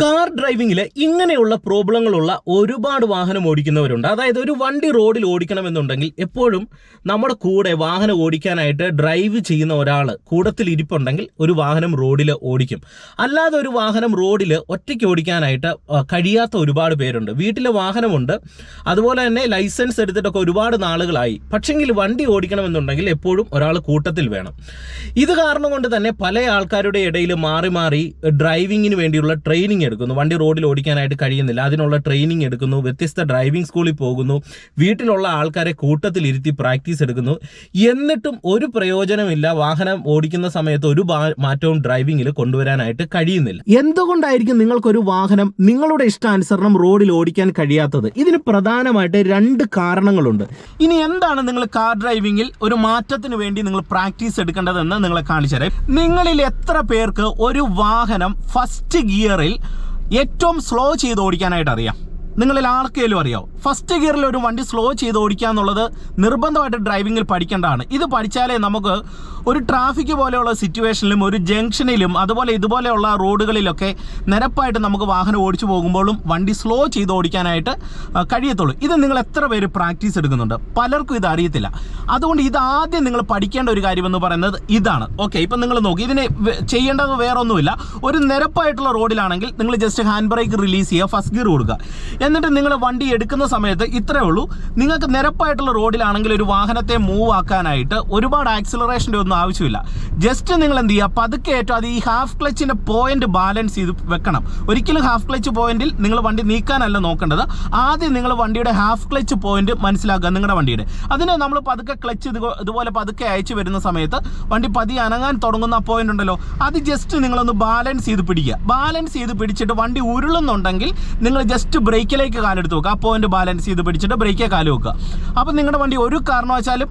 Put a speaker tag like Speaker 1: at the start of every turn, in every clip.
Speaker 1: Car ഡ്രൈവിംഗിൽ ഇങ്ങനെയുള്ള പ്രോബ്ലങ്ങളുള്ള ഒരുപാട് വാഹനം ഓടിക്കുന്നവരുണ്ട്. അതായത് ഒരു വണ്ടി റോഡിൽ ഓടിക്കണമെന്നുണ്ടെങ്കിൽ എപ്പോഴും നമ്മുടെ കൂടെ വാഹനം ഓടിക്കാനായിട്ട് ഡ്രൈവ് ചെയ്യുന്ന ഒരാൾ കൂടത്തിൽ ഇരിപ്പുണ്ടെങ്കിൽ ഒരു വാഹനം റോഡിൽ ഓടിക്കും. അല്ലാതെ ഒരു വാഹനം റോഡിൽ ഒറ്റയ്ക്ക് ഓടിക്കാനായിട്ട് കഴിയാത്ത ഒരുപാട് പേരുണ്ട്. വീട്ടിലെ വാഹനമുണ്ട്. അതുപോലെ തന്നെ ലൈസൻസ് എടുത്തിട്ടൊക്കെ ഒരുപാട് നാളുകളായി. പക്ഷെങ്കിൽ വണ്ടി ഓടിക്കണമെന്നുണ്ടെങ്കിൽ എപ്പോഴും ഒരാൾ കൂട്ടത്തിൽ വേണം. ഇത് കാരണം കൊണ്ട് തന്നെ പല ആൾക്കാരുടെ ഇടയിൽ മാറി മാറി ഡ്രൈവിങ്ങിന് വേണ്ടിയുള്ള ട്രെയിനിങ് എടുക്കുന്നു. വണ്ടി റോഡിൽ ഓടിക്കാനായിട്ട് കഴിയുന്നില്ല. അതിനുള്ള ട്രെയിനിങ് എടുക്കുന്നു. വ്യത്യസ്ത ഡ്രൈവിംഗ് സ്കൂളിൽ പോകുന്നു. വീട്ടിലുള്ള ആൾക്കാരെ കൂട്ടത്തിൽ ഇരുത്തി പ്രാക്ടീസ് എടുക്കുന്നു. എന്നിട്ടും ഒരു പ്രയോജനമില്ല. വാഹനം ഓടിക്കുന്ന സമയത്ത് ഒരു മാറ്റവും ഡ്രൈവിംഗിൽ കൊണ്ടുവരാനായിട്ട് കഴിയുന്നില്ല. എന്തുകൊണ്ടായിരിക്കും നിങ്ങൾക്കൊരു വാഹനം നിങ്ങളുടെ ഇഷ്ടാനുസരണം റോഡിൽ ഓടിക്കാൻ കഴിയാത്തത്? ഇതിന് പ്രധാനമായിട്ട് രണ്ട് കാരണങ്ങളുണ്ട്. ഇനി എന്താണ് നിങ്ങൾ കാർ ഡ്രൈവിംഗിൽ ഒരു മാറ്റത്തിന് വേണ്ടി നിങ്ങൾ പ്രാക്ടീസ് എടുക്കേണ്ടതെന്ന് നിങ്ങളെ കാണിച്ചു തരാം. നിങ്ങളിൽ എത്ര പേർക്ക് ഒരു വാഹനം ഫസ്റ്റ് ഗിയറിൽ ഏറ്റവും സ്ലോ ചെയ്ത് ഓടിക്കാനായിട്ട് അറിയാം നിങ്ങളിൽ ആർക്കെങ്കിലും അറിയാമോ ഫസ്റ്റ് ഗിയറിൽ ഒരു വണ്ടി സ്ലോ ചെയ്ത് ഓടിക്കുക എന്നുള്ളത് നിർബന്ധമായിട്ട് ഡ്രൈവിങ്ങിൽ പഠിക്കേണ്ടതാണ്. ഇത് പഠിച്ചാലേ നമുക്ക് ഒരു ട്രാഫിക് പോലെയുള്ള സിറ്റുവേഷനിലും ഒരു ജംഗ്ഷനിലും അതുപോലെ ഇതുപോലെയുള്ള റോഡുകളിലൊക്കെ നിരപ്പായിട്ട് നമുക്ക് വാഹനം ഓടിച്ചു പോകുമ്പോഴും വണ്ടി സ്ലോ ചെയ്ത് ഓടിക്കാനായിട്ട് കഴിയത്തുള്ളൂ. ഇത് നിങ്ങൾ എത്ര പേര് പ്രാക്ടീസ് എടുക്കുന്നുണ്ട്? പലർക്കും ഇത് അറിയത്തില്ല. അതുകൊണ്ട് ഇത് ആദ്യം നിങ്ങൾ പഠിക്കേണ്ട ഒരു കാര്യമെന്ന് പറയുന്നത് ഇതാണ്. ഓക്കെ ഇപ്പം നിങ്ങൾ നോക്കി. ഇതിനെ ചെയ്യേണ്ടത് വേറെ ഒന്നുമില്ല ഒരു നിരപ്പായിട്ടുള്ള റോഡിലാണെങ്കിൽ നിങ്ങൾ ജസ്റ്റ് ഹാൻഡ് ബ്രേക്ക് റിലീസ് ചെയ്യുക ഫസ്റ്റ് ഗിയർ കൊടുക്കുക എന്നിട്ട് നിങ്ങൾ വണ്ടി എടുക്കുന്ന സമയത്ത് ഇത്രേ ഉള്ളൂ. നിങ്ങൾക്ക് നിരപ്പായിട്ടുള്ള റോഡിലാണെങ്കിൽ ഒരു വാഹനത്തെ മൂവ് ആക്കാനായിട്ട് ഒരുപാട് ആക്സിലറേഷന്റെ ഒന്നും ആവശ്യമില്ല. ജസ്റ്റ് നിങ്ങൾ എന്ത് ചെയ്യുക പതുക്കെ ഏറ്റവും അത് ഈ ഹാഫ് ക്ലച്ചിന്റെ പോയിന്റ് ബാലൻസ് ചെയ്ത് വെക്കണം. ഒരിക്കലും ഹാഫ് ക്ലച്ച് പോയിന്റിൽ നിങ്ങൾ വണ്ടി നീക്കാനല്ല നോക്കേണ്ടത്. ആദ്യം നിങ്ങൾ വണ്ടിയുടെ ഹാഫ് ക്ലച്ച് പോയിന്റ് മനസ്സിലാക്കുക നിങ്ങളുടെ വണ്ടിയുടെ. അതിന് നമ്മൾ പതുക്കെ ക്ലച്ച് ഇത് ഇതുപോലെ പതുക്കെ അയച്ചു വരുന്ന സമയത്ത് വണ്ടി പതി അനങ്ങാൻ തുടങ്ങുന്ന പോയിന്റ് ഉണ്ടല്ലോ അത് ജസ്റ്റ് നിങ്ങളൊന്ന് ബാലൻസ് ചെയ്ത് പിടിക്കുക. ബാലൻസ് ചെയ്ത് പിടിച്ചിട്ട് വണ്ടി ഉരുളുന്നുണ്ടെങ്കിൽ നിങ്ങൾ ജസ്റ്റ് ബ്രേക്കിലേക്ക് കാലെടുത്ത് വെക്കുക. ആ പോയിന്റ് ബാലൻസ് ചെയ്ത് പിടിച്ചിട്ട് ബ്രേക്കിൽ കാൽ വെക്കുക. അപ്പോൾ നിങ്ങളുടെ വണ്ടി ഒരു കാരണവശാലും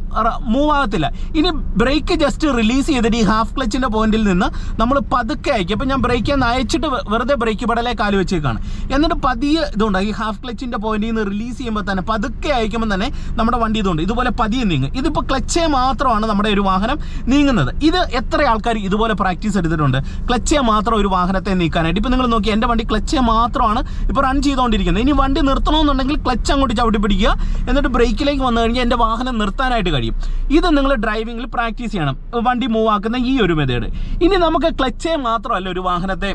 Speaker 1: മൂവ് ആകത്തില്ല. ഇനി ബ്രേക്ക് ജസ്റ്റ് റിലീസ് ചെയ്തിട്ട് ഈ ഹാഫ് ക്ലച്ചിന്റെ പോയിന്റിൽ നിന്ന് നമ്മൾ പതുക്കെ അയക്കും അപ്പോൾ ഞാൻ ബ്രേക്കിൽ നിന്ന് അയച്ചിട്ട് വെറുതെ ബ്രേക്ക് പടലെ കാൽ വെച്ചേക്കാണ്. എന്നിട്ട് പതിയെ ഇതുണ്ട്. ഈ ഹാഫ് ക്ലച്ചിന്റെ പോയിന്റിൽ നിന്ന് റിലീസ് ചെയ്യുമ്പോൾ തന്നെ പതുക്കെ അയക്കുമ്പോൾ തന്നെ നമ്മുടെ വണ്ടി ഇതുണ്ട്. ഇതുപോലെ പതിയെ നീങ്ങും. ഇതിപ്പോൾ ക്ലച്ചേ മാത്രമാണ് നമ്മുടെ ഒരു വാഹനം നീങ്ങുന്നത്. ഇത് എത്ര ആൾക്കാർ ഇതുപോലെ പ്രാക്ടീസ് എടുത്തിട്ടുണ്ട്? ക്ലച്ചേ മാത്രം ഒരു വാഹനത്തെ നീക്കാനായിട്ട്. ഇപ്പോൾ നിങ്ങൾ നോക്കി എന്റെ വണ്ടി ക്ലച്ചേ മാത്രമാണ് ഇപ്പോൾ റൺ ചെയ്തുകൊണ്ടിരിക്കുന്നത് ഇനി വണ്ടി നിർത്തണമെന്നുണ്ടെങ്കിൽ ക്ലച്ച് അങ്ങോട്ട് ചവിട്ടി പിടിക്കുക. എന്നിട്ട് ബ്രേക്കിലേക്ക് വന്നു കഴിഞ്ഞാൽ എന്റെ വാഹനം നിർത്താനായിട്ട് കഴിയും. ഇത് നിങ്ങൾ ഡ്രൈവിങ്ങിൽ പ്രാക്ടീസ് ചെയ്യണം. വണ്ടി മൂവ് ആക്കുന്ന ഈ ഒരു മെത്തേഡ് ഇനി നമുക്ക് ക്ലച്ചേ മാത്രമല്ല ഒരു വാഹനത്തെ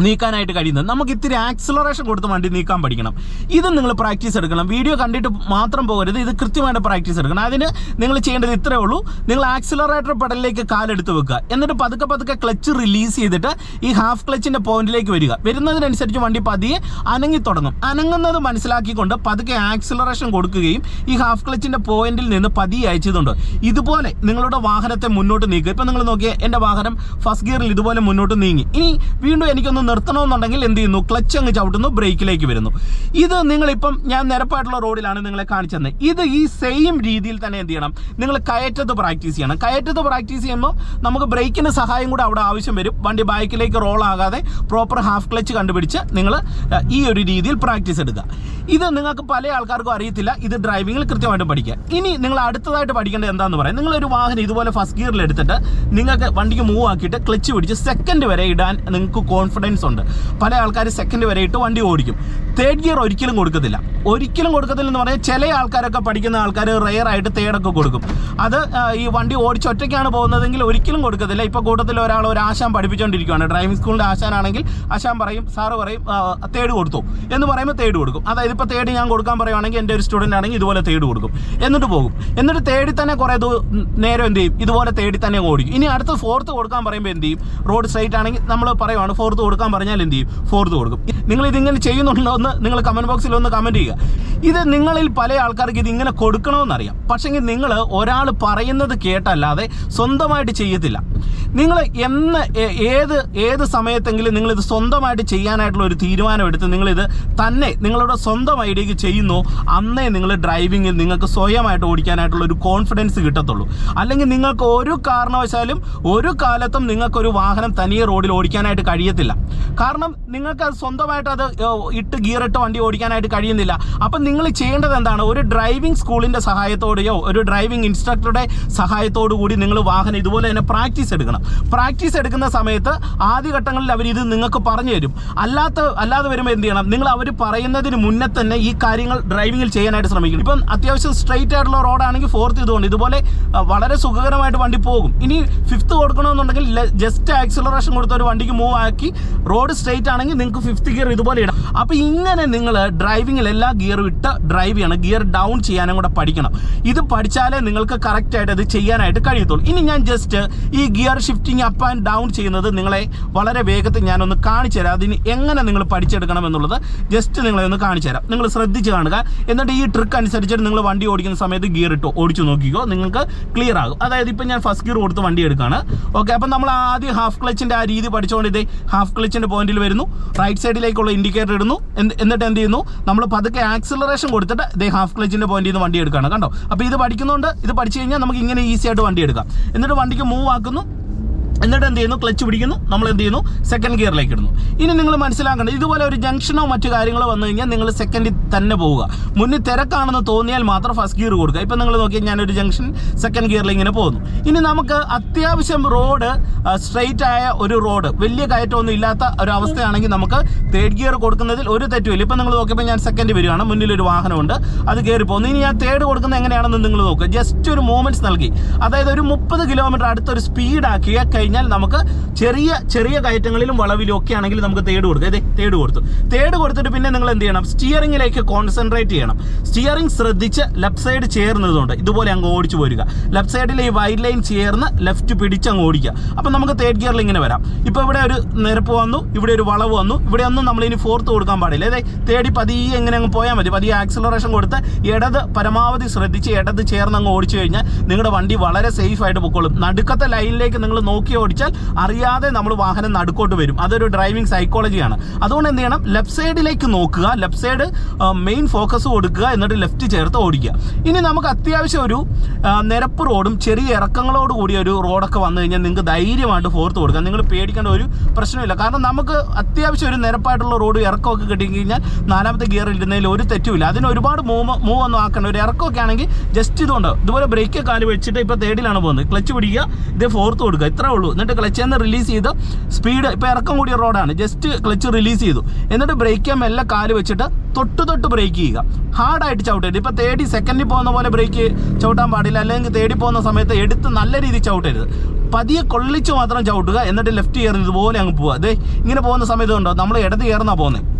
Speaker 1: നീക്കാനായിട്ട് കഴിയുന്നത്. നമുക്ക് ഇത്തിരി ആക്സിലറേഷൻ കൊടുത്ത് വണ്ടി നീക്കാൻ പഠിക്കണം. ഇത് നിങ്ങൾ പ്രാക്ടീസ് എടുക്കണം. വീഡിയോ കണ്ടിട്ട് മാത്രം പോകരുത്. ഇത് കൃത്യമായിട്ട് പ്രാക്ടീസ് എടുക്കണം. അതിന് നിങ്ങൾ ചെയ്യേണ്ടത് ഇത്രേ ഉള്ളൂ. നിങ്ങൾ ആക്സിലറേറ്റർ പടലിലേക്ക് കാലെടുത്ത് വെക്കുക. എന്നിട്ട് പതുക്കെ പതുക്കെ ക്ലച്ച് റിലീസ് ചെയ്തിട്ട് ഈ ഹാഫ് ക്ലച്ചിന്റെ പോയിന്റിലേക്ക് വരിക. വരുന്നതിനനുസരിച്ച് വണ്ടി പതിയെ അനങ്ങി തുടങ്ങും. അനങ്ങുന്നത് മനസ്സിലാക്കിക്കൊണ്ട് പതുക്കെ ആക്സിലറേഷൻ കൊടുക്കുകയും ഈ ഹാഫ് ക്ലച്ചിന്റെ പോയിന്റിൽ നിന്ന് പതിയെ അയച്ചതുണ്ട്. ഇതുപോലെ നിങ്ങളുടെ വാഹനത്തെ മുന്നോട്ട് നീക്കുക. ഇപ്പം നിങ്ങൾ നോക്കിയാൽ എന്റെ വാഹനം ഫസ്റ്റ് ഗിയറിൽ ഇതുപോലെ മുന്നോട്ട് നീങ്ങി. ഇനി വീണ്ടും എനിക്കൊന്ന് നിർത്തണമെന്നുണ്ടെങ്കിൽ എന്ത് ചെയ്യുന്നു? ക്ലച്ച് അങ്ങ് ചവിട്ടുന്നു ബ്രേക്കിലേക്ക് വരുന്നു. ഇത് നിങ്ങളിപ്പം ഞാൻ നിരപ്പായിട്ടുള്ള റോഡിലാണ് നിങ്ങളെ കാണിച്ചു തന്നെ ഇത് ഈ സെയിം രീതിയിൽ തന്നെ എന്ത് ചെയ്യണം? നിങ്ങൾ കയറ്റത്ത് പ്രാക്ടീസ് ചെയ്യണം. കയറ്റത്ത് പ്രാക്ടീസ് ചെയ്യുമ്പോൾ നമുക്ക് ബ്രേക്കിന് സഹായം കൂടെ അവിടെ ആവശ്യം വരും. വണ്ടി ബാക്കിലേക്ക് റോൾ ആകാതെ പ്രോപ്പർ ഹാഫ് ക്ലച്ച് കണ്ടുപിടിച്ച് നിങ്ങൾ ഈ ഒരു രീതിയിൽ പ്രാക്ടീസ് എടുക്കുക. ഇത് നിങ്ങൾക്ക് പല ആൾക്കാർക്കും അറിയത്തില്ല. ഇത് ഡ്രൈവിങ്ങിൽ കൃത്യമായിട്ട് പഠിക്കുക. ഇനി നിങ്ങൾ അടുത്തതായിട്ട് പഠിക്കേണ്ടത് എന്താണെന്ന് പറയാം. നിങ്ങളൊരു വാഹനം ഇതുപോലെ ഫസ്റ്റ് ഗിയറിൽ എടുത്തിട്ട് നിങ്ങൾക്ക് വണ്ടിക്ക് മൂവ് ആക്കിയിട്ട് ക്ലച്ച് പിടിച്ച് സെക്കൻഡ് വരെ ഇടാൻ നിങ്ങൾക്ക് കോൺഫിഡൻസ് ഉണ്ട്. പല ആൾക്കാർ സെക്കൻഡ് വരെ ഇട്ട് വണ്ടി ഓടിക്കും. തേർഡ് ഗിയർ ഒരിക്കലും കൊടുക്കത്തില്ല. ഒരിക്കലും കൊടുക്കത്തില്ല എന്ന് പറഞ്ഞാൽ ചില ആൾക്കാരൊക്കെ പഠിക്കുന്ന ആൾക്കാർ റെയർ ആയിട്ട് തേടൊക്കെ കൊടുക്കും. അത് ഈ വണ്ടി ഓടിച്ച് ഒറ്റയ്ക്കാണ് പോകുന്നതെങ്കിൽ ഒരിക്കലും കൊടുക്കത്തില്ല. ഇപ്പോൾ കൂട്ടത്തിൽ ഒരാൾ ഒരു ആശാൻ പഠിപ്പിച്ചുകൊണ്ടിരിക്കുകയാണ് ഡ്രൈവിംഗ് സ്കൂളിന്റെ ആശാനാണെങ്കിൽ ആശാൻ പറയും സാറ് പറയും തേട് കൊടുത്തു. എന്ന് പറയുമ്പോൾ തേട് കൊടുക്കും. അതായത് ഇപ്പോൾ തേർഡ് ഞാൻ കൊടുക്കാൻ പറയുവാണെങ്കിൽ എന്റെ ഒരു സ്റ്റുഡന്റ് ആണെങ്കിൽ ഇതുപോലെ തേട് കൊടുക്കും. എന്നിട്ട് പോകും. എന്നിട്ട് തേടി തന്നെ കുറേ നേരം എന്ത് ചെയ്യും? ഇതുപോലെ തേടി തന്നെ ഓടിക്കും. ഇനി അടുത്ത് ഫോർത്ത് കൊടുക്കാൻ പറയുമ്പോൾ എന്ത് ചെയ്യും? റോഡ് സ്ട്രൈറ്റ് ആണെങ്കിൽ നമ്മൾ പറയുവാണ് ഫോർത്ത് കൊടുക്കാൻ പറഞ്ഞാൽ എന്ത് ചെയ്യും? ഫോർത്ത് കൊടുക്കും. നിങ്ങൾ ഇതിങ്ങനെ ചെയ്യുന്നുണ്ടോ എന്ന് നിങ്ങൾ കമന്റ് ബോക്സിൽ ഒന്ന് കമന്റ് ചെയ്യുക. ഇത് നിങ്ങളിൽ പല ആൾക്കാർക്ക് ഇത് ഇങ്ങനെ കൊടുക്കണമെന്നറിയാം. പക്ഷേങ്കിൽ നിങ്ങൾ ഒരാൾ പറയുന്നത് കേട്ടല്ലാതെ സ്വന്തമായിട്ട് ചെയ്യത്തില്ല. നിങ്ങൾ എന്ന് ഏത് ഏത് സമയത്തെങ്കിലും നിങ്ങളിത് സ്വന്തമായിട്ട് ചെയ്യാനായിട്ടുള്ള ഒരു തീരുമാനം എടുത്ത് നിങ്ങളിത് തന്നെ നിങ്ങളുടെ സ്വന്തം ഐഡിയക്ക് ചെയ്യുന്നു അന്നേ നിങ്ങൾ ഡ്രൈവിങ്ങിൽ നിങ്ങൾക്ക് സ്വയമായിട്ട് ഓടിക്കാനായിട്ടുള്ള ഒരു കോൺഫിഡൻസ് കിട്ടത്തുള്ളൂ. അല്ലെങ്കിൽ നിങ്ങൾക്ക് ഒരു കാരണവശാലും ഒരു കാലത്തും നിങ്ങൾക്കൊരു വാഹനം തനിയെ റോഡിൽ ഓടിക്കാനായിട്ട് കഴിയത്തില്ല. കാരണം നിങ്ങൾക്ക് അത് സ്വന്തമായിട്ട് അത് ഇട്ട് ഗിയറിട്ട് വണ്ടി ഓടിക്കാനായിട്ട് കഴിയുന്നില്ല. അപ്പം നിങ്ങൾ ചെയ്യേണ്ടത് എന്താണ്? ഒരു ഡ്രൈവിംഗ് സ്കൂളിന്റെ സഹായത്തോടെയോ ഒരു ഡ്രൈവിംഗ് ഇൻസ്ട്രക്ടറുടെ സഹായത്തോടു കൂടി നിങ്ങൾ വാഹനം ഇതുപോലെ തന്നെ പ്രാക്ടീസ് എടുക്കണം. പ്രാക്ടീസ് എടുക്കുന്ന സമയത്ത് ആദ്യഘട്ടങ്ങളിൽ അവർ ഇത് നിങ്ങൾക്ക് പറഞ്ഞു തരും. അല്ലാത്ത അല്ലാതെ വരുമ്പോൾ എന്ത് ചെയ്യണം? നിങ്ങൾ അവർ പറയുന്നതിന് മുന്നേ തന്നെ ഈ കാര്യങ്ങൾ ഡ്രൈവിങ്ങിൽ ചെയ്യാനായിട്ട് ശ്രമിക്കണം. ഇപ്പം അത്യാവശ്യം സ്ട്രെയിറ്റ് ആയിട്ടുള്ള റോഡാണെങ്കിൽ ഫോർത്ത് ഇതുകൊണ്ട് ഇതുപോലെ വളരെ സുഖകരമായിട്ട് വണ്ടി പോകും. ഇനി ഫിഫ്ത്ത് കൊടുക്കണമെന്നുണ്ടെങ്കിൽ ജസ്റ്റ് ആക്സിലറേഷൻ കൊടുത്ത ഒരു വണ്ടിക്ക് മൂവ് ആക്കി റോഡ് സ്ട്രെയിറ്റ് ആണെങ്കിൽ നിങ്ങൾക്ക് ഫിഫ്ത്ത് ഗിയർ ഇതുപോലെ ഇടാം. അപ്പോൾ ഇങ്ങനെ നിങ്ങൾ ഡ്രൈവിങ്ങിൽ എല്ലാ ഗിയറും ഇട്ട് ഡ്രൈവ് ചെയ്യണം. ഗിയർ ഡൗൺ ചെയ്യാനും കൂടെ പഠിക്കണം. ഇത് പഠിച്ചാലേ നിങ്ങൾക്ക് കറക്റ്റായിട്ട് അത് ചെയ്യാനായിട്ട് കഴിയത്തുള്ളൂ. ഇനി ഞാൻ ജസ്റ്റ് ഈ gear shifting up and down ചെയ്യുന്നത് നിങ്ങളെ വളരെ വേഗത്തിൽ ഞാനൊന്ന് കാണിച്ചു തരാം. അതിന് എങ്ങനെ നിങ്ങൾ പഠിച്ചെടുക്കണം എന്നുള്ളത് ജസ്റ്റ് നിങ്ങളെ ഒന്ന് കാണിച്ചു തരാം. നിങ്ങൾ ശ്രദ്ധിച്ച് കാണുക. എന്നിട്ട് ഈ ട്രിക്ക് അനുസരിച്ചിട്ട് നിങ്ങൾ വണ്ടി ഓടിക്കുന്ന സമയത്ത് ഗിയർ ഇട്ടോ ഓടിച്ചു നോക്കിക്കോ. നിങ്ങൾക്ക് ക്ലിയർ ആകും. അതായത് ഇപ്പം ഞാൻ ഫസ്റ്റ് ഗിയർ കൊടുത്ത് വണ്ടി എടുക്കുകയാണ് ഓക്കെ അപ്പം നമ്മൾ ആദ്യം ഹാഫ് ക്ലച്ചിന്റെ ആ രീതി പഠിച്ചുകൊണ്ട് ഇതേ ഹാഫ് ക്ലച്ചിന്റെ പോയിന്റിൽ വരുന്നു. റൈറ്റ് സൈഡിലേക്കുള്ള ഇൻഡിക്കേറ്റർ ഇടുന്നു. എന്നിട്ട് എന്ത് ചെയ്യുന്നു? നമ്മൾ പതുക്കെ ആക്സിലറേഷൻ കൊടുത്തിട്ട് ഇതേ ഹാഫ് ക്ലച്ചിന്റെ പോയിന്റിൽ നിന്ന് വണ്ടി എടുക്കുകയാണ്. കണ്ടോ? അപ്പോൾ ഇത് പഠിക്കുന്നതുകൊണ്ട് ഇത് പഠിച്ചു കഴിഞ്ഞാൽ നമുക്ക് ഇങ്ങനെ ഈസി ആയിട്ട് വണ്ടി എടുക്കാം. എന്നിട്ട് വണ്ടിക്ക് മൂവ് ആക്കുന്നു. എന്നിട്ട് എന്ത് ചെയ്യുന്നു? ക്ലച്ച് പിടിക്കുന്നു. നമ്മൾ എന്ത് ചെയ്യുന്നു? സെക്കൻഡ് ഗിയറിലേക്ക് ഇടുന്നു. ഇനി നിങ്ങൾ മനസ്സിലാക്കേണ്ടത് ഇതുപോലെ ഒരു ജംഗ്ഷനോ മറ്റു കാര്യങ്ങളോ വന്നു കഴിഞ്ഞാൽ നിങ്ങൾ സെക്കൻഡിൽ തന്നെ പോവുക. മുന്നിൽ തിരക്കാണെന്ന് തോന്നിയാൽ മാത്രം ഫസ്റ്റ് ഗിയർ കൊടുക്കുക. ഇപ്പം നിങ്ങൾ നോക്കിയാൽ ഞാനൊരു ജംഗ്ഷൻ സെക്കൻഡ് ഗിയറിൽ ഇങ്ങനെ പോകുന്നു. ഇനി നമുക്ക് അത്യാവശ്യം റോഡ് സ്ട്രെയിറ്റ് ആയ ഒരു റോഡ് വലിയ കയറ്റമൊന്നും ഇല്ലാത്ത ഒരു അവസ്ഥയാണെങ്കിൽ നമുക്ക് തേർഡ് ഗിയർ കൊടുക്കുന്നതിൽ ഒരു തെറ്റുമില്ല ഇപ്പം നിങ്ങൾ നോക്കിയപ്പോൾ ഞാൻ സെക്കൻഡ് വരികയാണ്. മുന്നിലൊരു വാഹനമുണ്ട്. അത് കയറി പോകുന്നു. ഇനി ഞാൻ തേർഡ് കൊടുക്കുന്നത് എങ്ങനെയാണെന്ന് നിങ്ങൾ നോക്കുക. ജസ്റ്റ് ഒരു മൂവ്മെന്റ്സ് നൽകി. അതായത് ഒരു മുപ്പത് കിലോമീറ്റർ അടുത്തൊരു സ്പീഡ് ആക്കിയ കഴിഞ്ഞാൽ നമുക്ക് ചെറിയ ചെറിയ കയറ്റങ്ങളിലും വളവിലും ഒക്കെ ആണെങ്കിൽ നമുക്ക് തേട് കൊടുക്കുക അതെ തേട് കൊടുത്തു. തേട് കൊടുത്തിട്ട് പിന്നെ നിങ്ങൾ എന്ത് ചെയ്യണം? സ്റ്റിയറിംഗിലേക്ക് കോൺസെൻട്രേറ്റ് ചെയ്യണം. സ്റ്റിയറിംഗ് ശ്രദ്ധിച്ച് ലെഫ്റ്റ് സൈഡ് ചേർന്നതുകൊണ്ട് ഇതുപോലെ അങ്ങ് ഓടിച്ചു പോരുക. ലെഫ്റ്റ് സൈഡിൽ ഈ വൈഡ് ലൈൻ ചേർന്ന് ലെഫ്റ്റ് പിടിച്ച് അങ്ങ് ഓടിക്കുക. അപ്പം നമുക്ക് തേർഡ് ഗിയറിൽ ഇങ്ങനെ വരാം. ഇപ്പോൾ ഇവിടെ ഒരു നിരപ്പ് വന്നു ഇവിടെ ഒരു വളവ് വന്നു ഇവിടെ ഒന്നും നമ്മൾ ഇനി ഫോർത്ത് കൊടുക്കാൻ പാടില്ല. അതെ തേടി പതിയെ എങ്ങനെ അങ്ങ് പോയാൽ മതി. പതിയെ ആക്സിലറേഷൻ കൊടുത്ത് ഇടത് പരമാവധി ശ്രദ്ധിച്ച് ഇടത് ചേർന്ന് അങ്ങ് ഓടിച്ചു കഴിഞ്ഞാൽ നിങ്ങളുടെ വണ്ടി വളരെ സേഫ് ആയിട്ട് പൊക്കോളും. നടുക്കത്തെ ലൈനിലേക്ക് നിങ്ങൾ നോക്കി ഓടിച്ചാൽ അറിയാതെ നമ്മൾ വാഹനം നടുക്കോട്ട് വരും. അതൊരു ഡ്രൈവിംഗ് സൈക്കോളജിയാണ് അതുകൊണ്ട് എന്ത് ചെയ്യണം? ലെഫ്റ്റ് സൈഡിലേക്ക് നോക്കുക. ലെഫ്റ്റ് സൈഡ് മെയിൻ ഫോക്കസ് കൊടുക്കുക. എന്നിട്ട് ലെഫ്റ്റ് ചേർത്ത് ഓടിക്കുക. ഇനി നമുക്ക് അത്യാവശ്യം ഒരു നിരപ്പ് റോഡും ചെറിയ ഇറക്കങ്ങളോട് കൂടിയ ഒരു റോഡൊക്കെ വന്നു കഴിഞ്ഞാൽ നിങ്ങൾക്ക് ധൈര്യമായിട്ട് ഫോർത്ത് കൊടുക്കുക നിങ്ങൾ പേടിക്കേണ്ട ഒരു പ്രശ്നമില്ല. കാരണം നമുക്ക് അത്യാവശ്യം ഒരു നിരപ്പായിട്ടുള്ള റോഡ് ഇറക്കമൊക്കെ കിട്ടി കഴിഞ്ഞാൽ നാലാമത്തെ ഗിയറിൽ ഇടുന്നതിൽ ഒരു തെറ്റുമില്ല. അതിന് ഒരുപാട് മൂവ് മൂവ് ഒന്നും ആക്കേണ്ട. ഒരു ഇറക്കമൊക്കെ ആണെങ്കിൽ ജസ്റ്റ് ഇതുകൊണ്ട് ഇതുപോലെ ബ്രേക്ക് കാൽ വെച്ചിട്ട് ഇപ്പോൾ തേർഡിലാണ് പോകുന്നത്. ക്ലച്ച് പിടിക്കുക ഇത് ഫോർത്ത് കൊടുക്കുക. ഇത്രേ ഉള്ളൂ. എന്നിട്ട് ക്ലച്ച് നിന്ന് റിലീസ് ചെയ്ത് സ്പീഡ് ഇപ്പോൾ ഇറക്കം കൂടിയ റോഡാണ് ജസ്റ്റ് ക്ലച്ച് റിലീസ് ചെയ്തു. എന്നിട്ട് ബ്രേക്ക് മെല്ലെ കാൽ വെച്ചിട്ട് തൊട്ട് തൊട്ട് ബ്രേക്ക് ചെയ്യുക. ഹാർഡായിട്ട് ചവിട്ടരുത്. ഇപ്പോൾ തേടി സെക്കൻഡിൽ പോകുന്ന പോലെ ബ്രേക്ക് ചവിട്ടാൻ പാടില്ല. അല്ലെങ്കിൽ തേടി പോകുന്ന സമയത്ത് എടുത്ത് നല്ല രീതിയിൽ ചവിട്ടരുത്. പതിയെ കൊള്ളിച്ച് മാത്രം ചവിട്ടുക. എന്നിട്ട് ലെഫ്റ്റ് കയറുന്നത് ഇതുപോലെ അങ്ങ് പോവുക. അതെ ഇങ്ങനെ പോകുന്ന സമയത്ത് ഉണ്ടോ നമ്മൾ ഇടത് കയറുന്നാണ് പോകുന്നത്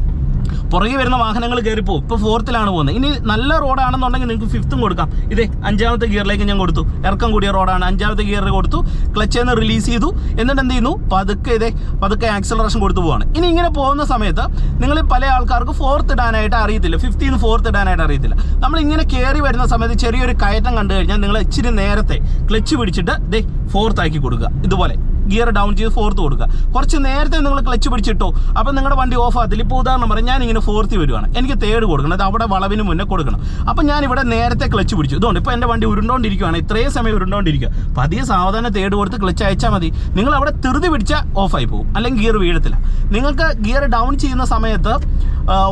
Speaker 1: പുറകെ വരുന്ന വാഹനങ്ങൾ കയറിപ്പോ ഇപ്പോൾ ഫോർത്തിലാണ് പോകുന്നത്. ഇനി നല്ല റോഡാണെന്നുണ്ടെങ്കിൽ നിങ്ങൾക്ക് ഫിഫ്ത്തും കൊടുക്കാം. ഇതേ അഞ്ചാമത്തെ ഗിയറിലേക്ക് ഞാൻ കൊടുത്തു. ഇറക്കം കൂടിയ റോഡാണ്. അഞ്ചാമത്തെ ഗിയറിൽ കൊടുത്തു. ക്ലച്ചിൽ നിന്ന് റിലീസ് ചെയ്തു. എന്നിട്ട് എന്ത് ചെയ്യുന്നു? പതുക്കെ ഇതേ പതുക്കെ ആക്സലറേഷൻ കൊടുത്തു പോവാണ്. ഇനി ഇങ്ങനെ പോകുന്ന സമയത്ത് നിങ്ങൾ പല ആൾക്കാർക്ക് ഫോർത്ത് ഇടാനായിട്ട് അറിയത്തില്ല. ഫിഫ്ത്തിൽ നിന്ന് ഫോർത്ത് ഇടാനായിട്ട് അറിയത്തില്ല. നമ്മൾ ഇങ്ങനെ കയറി വരുന്ന സമയത്ത് ചെറിയൊരു കയറ്റം കണ്ടു കഴിഞ്ഞാൽ നിങ്ങൾ ഇച്ചിരി നേരത്തെ ക്ലച്ച് പിടിച്ചിട്ട് ദേ ഫോർത്ത് ആക്കി കൊടുക്കുക. ഇതുപോലെ. ഗിയർ ഡൗൺ ചെയ്ത് ഫോർത്ത് കൊടുക്കുക. കുറച്ച് നേരത്തെ നിങ്ങൾ ക്ലച്ച് പിടിച്ചിട്ടോ അപ്പോൾ നിങ്ങളുടെ വണ്ടി ഓഫ് ആകത്തില്ല. ഇപ്പോൾ ഉദാഹരണം പറയാം ഞാൻ ഇങ്ങനെ ഫോർത്ത് വരുവാണ്. എനിക്ക് തേർഡ് കൊടുക്കണം അത് അവിടെ വളവിന് മുന്നേ കൊടുക്കണം. അപ്പോൾ ഞാൻ ഇവിടെ നേരത്തെ ക്ലച്ച് പിടിച്ചു. ഇതുകൊണ്ട് ഇപ്പോൾ എന്റെ വണ്ടി ഉരുണ്ടോണ്ടിരിക്കുകയാണ് ഇത്രയും സമയം ഉരുണ്ടോണ്ടിരിക്കുക പതിയെ സാവധാനം തേർഡ് കൊടുത്ത് ക്ലച്ച് അയച്ചാൽ മതി. നിങ്ങൾ അവിടെ ധൃതി പിടിച്ചാൽ ഓഫായി പോകും. അല്ലെങ്കിൽ ഗിയർ വീഴത്തില്ല. നിങ്ങൾക്ക് ഗിയർ ഡൗൺ ചെയ്യുന്ന സമയത്ത്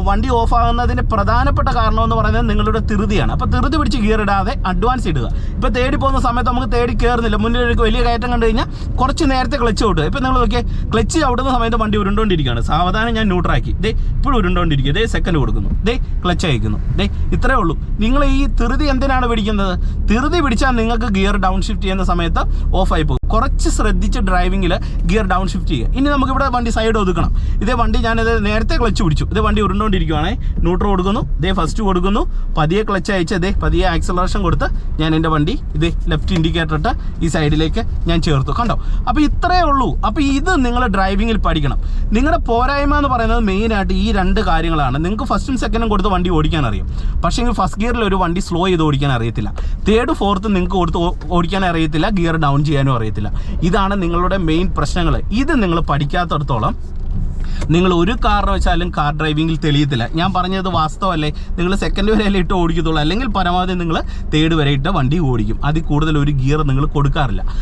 Speaker 1: വണ്ടി ഓഫ് ആകുന്നതിന് പ്രധാനപ്പെട്ട കാരണം എന്ന് പറയുന്നത് നിങ്ങളുടെ തിരുതിയാണ് അപ്പോൾ തിരുതി പിടിച്ച് ഗിയർ ഇടാതെ അഡ്വാൻസ് ഇടുക. ഇപ്പോൾ തേടി പോകുന്ന സമയത്ത് നമുക്ക് തേടി കയറുന്നില്ല മുന്നിൽ ഒരു വലിയ കയറ്റം കണ്ടു കഴിഞ്ഞാൽ കുറച്ച് നേരത്തെ ക്ലച്ച് ഔട്ട്. ഇപ്പോൾ നിങ്ങൾ നോക്കിയാൽ ക്ലച്ച് ഔട്ടുന്ന സമയത്ത് വണ്ടി ഉരുണ്ടോണ്ടിരിക്കുകയാണ്. സാവധാനം ഞാൻ ന്യൂട്രാക്കി ദേ ഇപ്പോഴും ഉരുണ്ടോണ്ടിരിക്കുക. ദേ സെക്കൻഡ് കൊടുക്കുന്നു. ദേ ക്ലച്ച് അയക്കുന്നു. ദേ ഇത്രേ ഉള്ളൂ. നിങ്ങൾ ഈ തിരുതി എന്തിനാണ് പിടിക്കുന്നത്? തിരുതി പിടിച്ചാൽ നിങ്ങൾക്ക് ഗിയർ ഡൗൺ ഷിഫ്റ്റ് ചെയ്യുന്ന സമയത്ത് ഓഫായി പോകും. കുറച്ച് ശ്രദ്ധിച്ച് ഡ്രൈവിങ്ങിൽ ഗിയർ ഡൗൺ ഷിഫ്റ്റ് ചെയ്യുക. ഇനി നമുക്കിവിടെ വണ്ടി സൈഡ് ഒതുക്കണം. ഇതേ വണ്ടി ഞാനിത് നേരത്തെ ക്ലച്ച് പിടിച്ചു. ഇതേ വണ്ടി ഉരുണ്ടോണ്ടിരിക്കുവാണേ. ന്യൂട്രൽ കൊടുക്കുന്നു. ഇതേ ഫസ്റ്റ് കൊടുക്കുന്നു. പതിയെ ക്ലച്ച് അയച്ച് ഇതേ പതിയെ ആക്സലറേഷൻ കൊടുത്ത് ഞാൻ എന്റെ വണ്ടി ഇതേ ലെഫ്റ്റ് ഇൻഡിക്കേറ്റർ ഇട്ട് ഈ സൈഡിലേക്ക് ഞാൻ ചേർത്തു. കണ്ടോ? അപ്പോൾ ഇത്രയേ ഉള്ളൂ. അപ്പോൾ ഇത് നിങ്ങൾ ഡ്രൈവിങ്ങിൽ പഠിക്കണം. നിങ്ങളുടെ പോരായ്മ എന്ന് പറയുന്നത് മെയിനായിട്ട് ഈ രണ്ട് കാര്യങ്ങളാണ്. നിങ്ങൾക്ക് ഫസ്റ്റും സെക്കൻഡും കൊടുത്ത് വണ്ടി ഓടിക്കാൻ അറിയും. പക്ഷേ ഫസ്റ്റ് ഗിയറിൽ ഒരു വണ്ടി സ്ലോ ചെയ്ത് ഓടിക്കാൻ അറിയത്തില്ല. തേർഡ് ഫോർത്ത് നിങ്ങൾക്ക് കൊടുത്ത് ഓടിക്കാൻ അറിയത്തില്ല. ഗിയർ ഡൗൺ ചെയ്യാനും അറിയത്തില്ല. പറ്റത്തില്ല ഇതാണ് നിങ്ങളുടെ മെയിൻ പ്രശ്നങ്ങൾ ഇത് നിങ്ങൾ പഠിക്കാത്തടത്തോളം നിങ്ങൾ ഒരു കാരണവശാലും കാർ ഡ്രൈവിംഗിൽ തെളിയത്തില്ല. ഞാൻ പറഞ്ഞത് വാസ്തവല്ലേ? നിങ്ങൾ സെക്കൻഡ് വരെയല്ലേ ഇട്ട് ഓടിക്കത്തുള്ളൂ. അല്ലെങ്കിൽ പരമാവധി നിങ്ങൾ തേർഡ് വരെ ഇട്ട വണ്ടി ഓടിക്കും. അതിൽ കൂടുതൽ ഒരു ഗിയർ നിങ്ങൾ കൊടുക്കാറില്ല.